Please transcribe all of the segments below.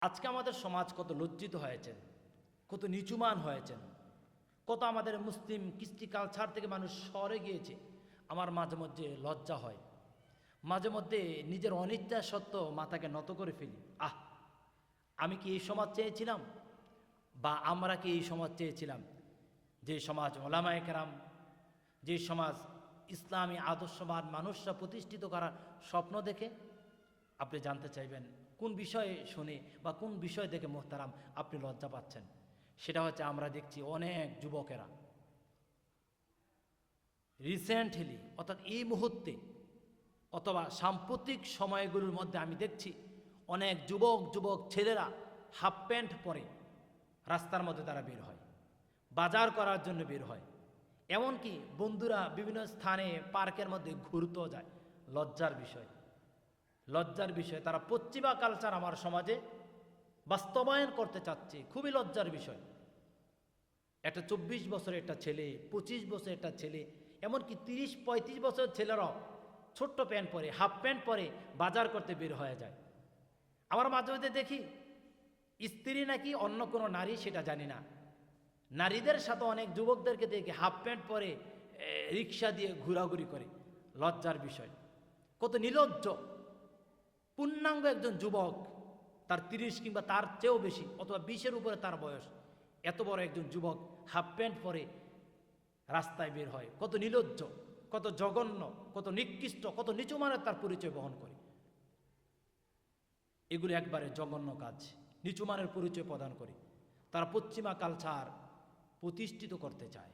আজকে আমাদের সমাজ কত লজ্জিত হয়েছেন, কত নিচুমান হয়েছেন, কত আমাদের মুসলিম কৃষ্টি কালচার থেকে মানুষ সরে গিয়েছে, আমার মাঝে মধ্যে লজ্জা হয়। মাঝে মধ্যে নিজের অনিচ্ছা সত্ত্বেও মাথাকে নত করে ফেলি। আহ, আমি কি এই সমাজ চেয়েছিলাম? বা আমরা কি এই সমাজ চেয়েছিলাম? যে সমাজ ওলামায় কেরাম, যে সমাজ ইসলামী আদর্শবান মানুষরা প্রতিষ্ঠিত করার স্বপ্ন দেখে আপনি জানতে চাইবেন কোন বিষয়ে শুনে বা কোন বিষয় দেখে মোহতারাম আপনি লজ্জা পাচ্ছেন? সেটা হচ্ছে আমরা দেখছি অনেক যুবকেরা। রিসেন্টলি অর্থাৎ এই মুহূর্তে, অথবা সাম্প্রতিক সময়গুলোর মধ্যে আমি দেখছি অনেক যুবক যুবক ছেলেরা হাফ প্যান্ট পরে রাস্তার মধ্যে তারা বের হয়। বাজার করার জন্য বের হয়। এমনকি বন্ধুরা বিভিন্ন স্থানে পার্কের মধ্যে ঘুরতেও যায়। লজ্জার বিষয়। লজ্জার বিষয়। তারা পশ্চিমা কালচার আমার সমাজে বাস্তবায়ন করতে চাচ্ছে। খুবই লজ্জার বিষয়। একটা চব্বিশ বছরের একটা ছেলে, পঁচিশ বছরের একটা ছেলে, এমনকি তিরিশ, পঁয়ত্রিশ বছরের ছেলেরাও ছোট্ট প্যান্ট পরে, হাফ প্যান্ট পরে বাজার করতে বের হয়ে যায়। আমার মাঝে মধ্যে দেখি, স্ত্রী নাকি অন্য কোনো নারী সেটা জানি না। নারীদের সাথে অনেক যুবকদেরকে দেখি হাফ প্যান্ট পরে রিক্সা দিয়ে ঘোরাঘুরি করে। লজ্জার বিষয়। কত নিলজ্জ। পূর্ণাঙ্গ একজন যুবক, তার তিরিশ কিংবা তার চেয়েও বেশি, অথবা বিশের উপরে তার বয়স, এত বড় একজন যুবক হাফ প্যান্ট পরে রাস্তায় বের হয়। কত নিলজ্জ, কত জঘন্য, কত নিকৃষ্ট, কত নিচু মানের তার পরিচয় বহন করে। এগুলো একবারে জঘন্য কাজ নিচু মানের পরিচয় প্রদান করে। তারা পশ্চিমা কালচার প্রতিষ্ঠিত করতে চায়।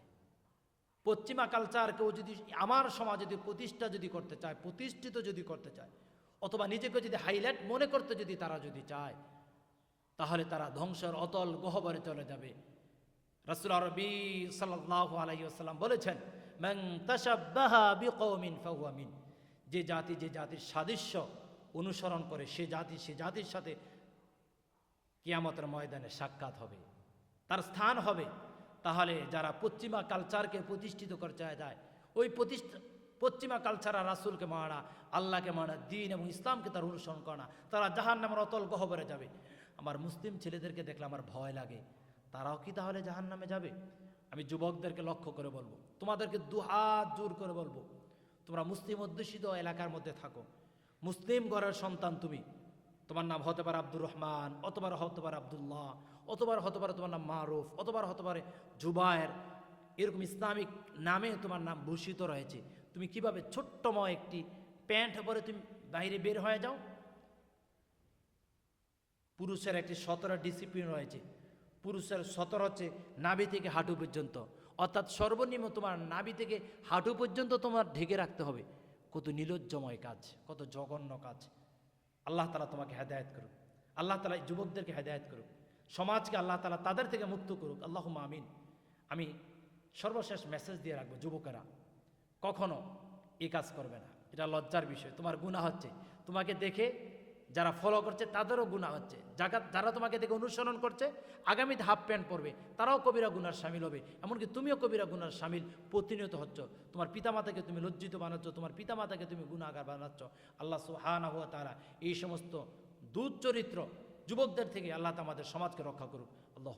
পশ্চিমা কালচারকেও যদি, আমার সমাজ যদি প্রতিষ্ঠা যদি করতে চায়, প্রতিষ্ঠিত যদি করতে চায় অথবা নিজেকে যদি হাইলাইট মনে করতে যদি তারা যদি চায়, তাহলে তারা ধ্বংসের অতল গহবরে চলে যাবে। রসুল আরবি আলাইসাল্লাম বলেছেন ফাহুয়ামিন যে জাতি, যে জাতির সাদৃশ্য অনুসরণ করে, সে জাতি, সে জাতির সাথে কিয়ামতের ময়দানে সাক্ষাৎ হবে, তার স্থান হবে। তাহলে যারা পশ্চিমা কালচারকে প্রতিষ্ঠিত করতে যায়, ওই প্রতিষ্ঠা পশ্চিমা কালচার রাসুলকে মানা আল্লাহকে মানা দিন এবং ইসলামকে তার অনুসরণ করে না তারা জাহান নামের অতল গহবরে যাবে। আমার মুসলিম ছেলেদেরকে দেখলে আমার ভয় লাগে। তারাও কি তাহলে জাহান নামে যাবে? আমি যুবকদেরকে লক্ষ্য করে বলব। তোমাদেরকে দুহাত জোর করে বলব। তোমরা মুসলিম অধ্যুষিত এলাকার মধ্যে থাকো। মুসলিম ঘরের সন্তান তুমি। তোমার নাম হতে পারে আব্দুর রহমান অতবার হতে পারে আবদুল্লাহ অতবার হতে পারে তোমার নাম মারুফ অতবার হতে পারে জুবায়ের। এরকম ইসলামিক নামে তোমার নাম ভূষিত রয়েছে। তুমি কীভাবে ছোট্টময় একটি প্যান্ট পরে তুমি বাইরে বের হয়ে যাও? পুরুষের একটি সতেরো ডিসিপ্লিন রয়েছে। পুরুষের সতেরো হচ্ছে নাভি থেকে হাঁটু পর্যন্ত। অর্থাৎ সর্বনিম্ন তোমার নাভি থেকে হাঁটু পর্যন্ত তোমার ঢেকে রাখতে হবে। কত নিলজ্জময় কাজ, কত জঘন্য কাজ। আল্লাহ তালা তোমাকে হেদায়ত করুক। আল্লাহ তালা যুবকদেরকে হেদায়ত করুক। সমাজকে আল্লাহ তালা তাদের থেকে মুক্ত করুক। আল্লাহ আমিন। আমি সর্বশেষ মেসেজ দিয়ে রাখব যুবকেরা। কখনো এই কাজ করবে না। এটা লজ্জার বিষয়। তোমার গুণা হচ্ছে। তোমাকে দেখে যারা ফলো করছে, তাদেরও গুণা হচ্ছে। যারা যারা তোমাকে দেখে অনুসরণ করছে আগামীতে হাফ প্যান্ট পরবে, তারাও কবিরা গুনার সামিল হবে। এমনকি তুমিও কবিরা গুনার সামিল প্রতিনিয়ত হচ্ছ। তোমার পিতামাতাকে তুমি লজ্জিত বানাচ্ছ, তোমার পিতামাতাকে তুমি গুণাগার বানাচ্ছ। আল্লাহ সুহানা হুয়া তারা এই সমস্ত দুধ চরিত্র যুবকদের থেকে আল্লাহ আমাদের সমাজকে রক্ষা করুক। আল্লাহ